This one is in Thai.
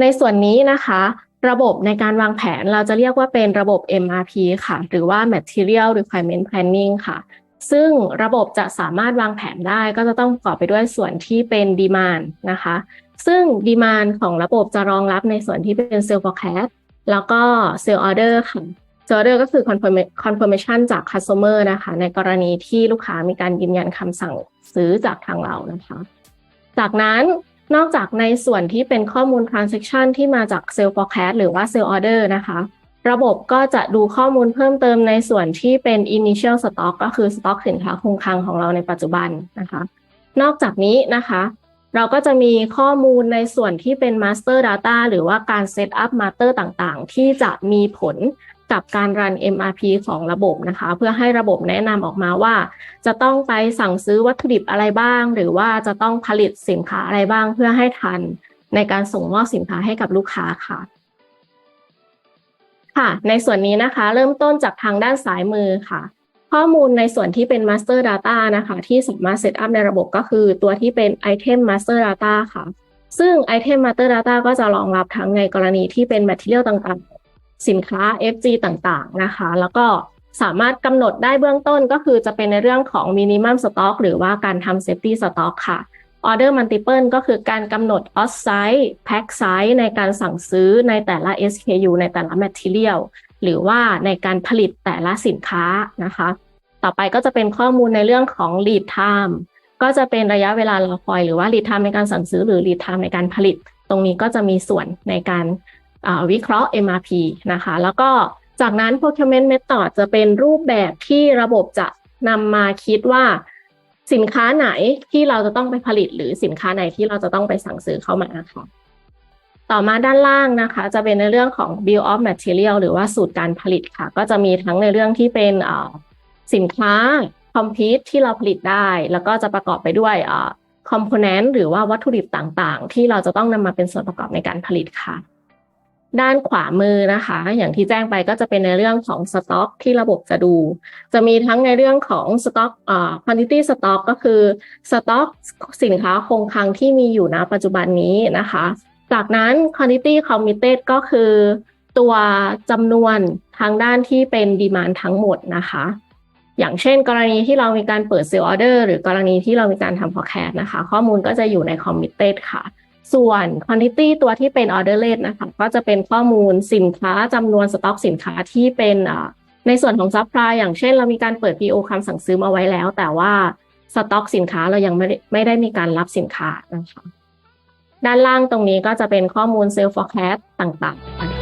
ในส่วนนี้นะคะ ระบบในการวางแผนเราจะเรียกว่าเป็นระบบ MRP ค่ะ หรือว่า Material Requirement Planning ค่ะ ซึ่งระบบจะสามารถวางแผนได้ก็จะต้องประกอบไปด้วยส่วนที่เป็น Demand นะคะ ซึ่ง Demand ของระบบจะรองรับในส่วนที่เป็น Sales Forecast แล้วก็ Sales Order ค่ะ Sales Order ก็คือ Confirmation จาก Customer นะคะ ในกรณีที่ลูกค้ามีการยืนยันคำสั่งซื้อจากทางเรานะคะ จากนั้น นอกจากในส่วนที่เป็นข้อมูล transaction ที่มาจาก sale forecast หรือว่า sale order นะคะ ระบบก็จะดูข้อมูลเพิ่มเติมในส่วนที่เป็น initial stock ก็คือ stock สินค้าคงคลังของเราในปัจจุบันนะคะ นอกจากนี้นะคะ เราก็จะมีข้อมูลในส่วนที่เป็น master data หรือว่าการ set up master ต่างๆ ที่จะมีผล กับการรัน MRP ของระบบนะคะ เพื่อให้ระบบแนะนำออกมาว่า จะต้องไปสั่งซื้อวัตถุดิบอะไรบ้าง หรือว่าจะต้องผลิตสินค้าอะไรบ้าง เพื่อให้ทันในการส่งมอบสินค้าให้กับลูกค้าค่ะค่ะ ในส่วนนี้นะคะเริ่มต้นจากทางด้านซ้ายมือค่ะ ข้อมูลในส่วนที่เป็น Master Data นะคะ ที่สามารถเซตอัพในระบบก็คือตัวที่เป็น Item Master Data ค่ะ ซึ่ง Item Master Data ก็จะรองรับทั้งในกรณีที่เป็น Material ต่างๆ สินค้า FG ต่างๆนะคะ แล้วก็สามารถกำหนดได้เบื้องต้นก็คือจะเป็นในเรื่องของ Minimum Stock หรือว่าการทำ Safety Stock ค่ะ Order Multiple ก็คือการกำหนด Off Size Pack Size ในการสั่งซื้อในแต่ละ SKU ในแต่ละ Material หรือว่าในการผลิตแต่ละสินค้านะคะ ต่อไปก็จะเป็นข้อมูลในเรื่องของ Lead Time ก็จะเป็นระยะเวลารอคอยหรือว่า Lead Time ในการสั่งซื้อหรือ Lead Time ในการผลิต ตรงนี้ก็จะมีส่วนในการ วิเคราะห์ MRP นะคะ แล้วก็จากนั้น procurement method จะเป็นรูปแบบที่ระบบจะนำมาคิดว่าสินค้าไหนที่เราจะต้องไปผลิต หรือสินค้าไหนที่เราจะต้องไปสั่งซื้อเข้ามาค่ะต่อมาด้านล่างนะคะ จะเป็นในเรื่องของ bill of material หรือว่าสูตรการผลิตค่ะ ก็จะมีทั้งในเรื่องที่เป็นสินค้า complete ที่เราผลิตได้ แล้วก็จะประกอบไปด้วยคอมโพเนนต์หรือว่าวัตถุดิบต่างๆ ที่เราจะต้องนำมาเป็นส่วนประกอบในการผลิตค่ะ ด้านขวามือนะคะ อย่างที่แจ้งไปก็จะเป็นในเรื่องของสต็อกที่ระบบจะดู จะมีทั้งในเรื่องของสต็อกเอ่า quantity stock ก็คือสต็อกสินค้าคงคลังที่มีอยู่ณปัจจุบันนี้นะคะ จากนั้น quantity committed ก็คือตัวจำนวนทางด้านที่เป็นดีมานทั้งหมดนะคะ อย่างเช่น กรณีที่เรามีการเปิด sale order หรือกรณีที่เรามีการทำ forecast นะคะ ข้อมูลก็จะอยู่ใน committed ค่ะ ส่วน quantity ตัวที่เป็น order rate นะคะก็จะเป็นข้อมูลสินค้าจำนวนสต็อกสินค้าที่เป็นในส่วนของ supply อย่างเช่น เรามีการเปิด PO คำสั่งซื้อมาไว้แล้ว แต่ว่าสต็อกสินค้าเรายังไม่ได้ไม่ได้มีการรับสินค้านะคะด้านล่างตรงนี้ก็จะเป็นข้อมูล sales forecast ต่างๆ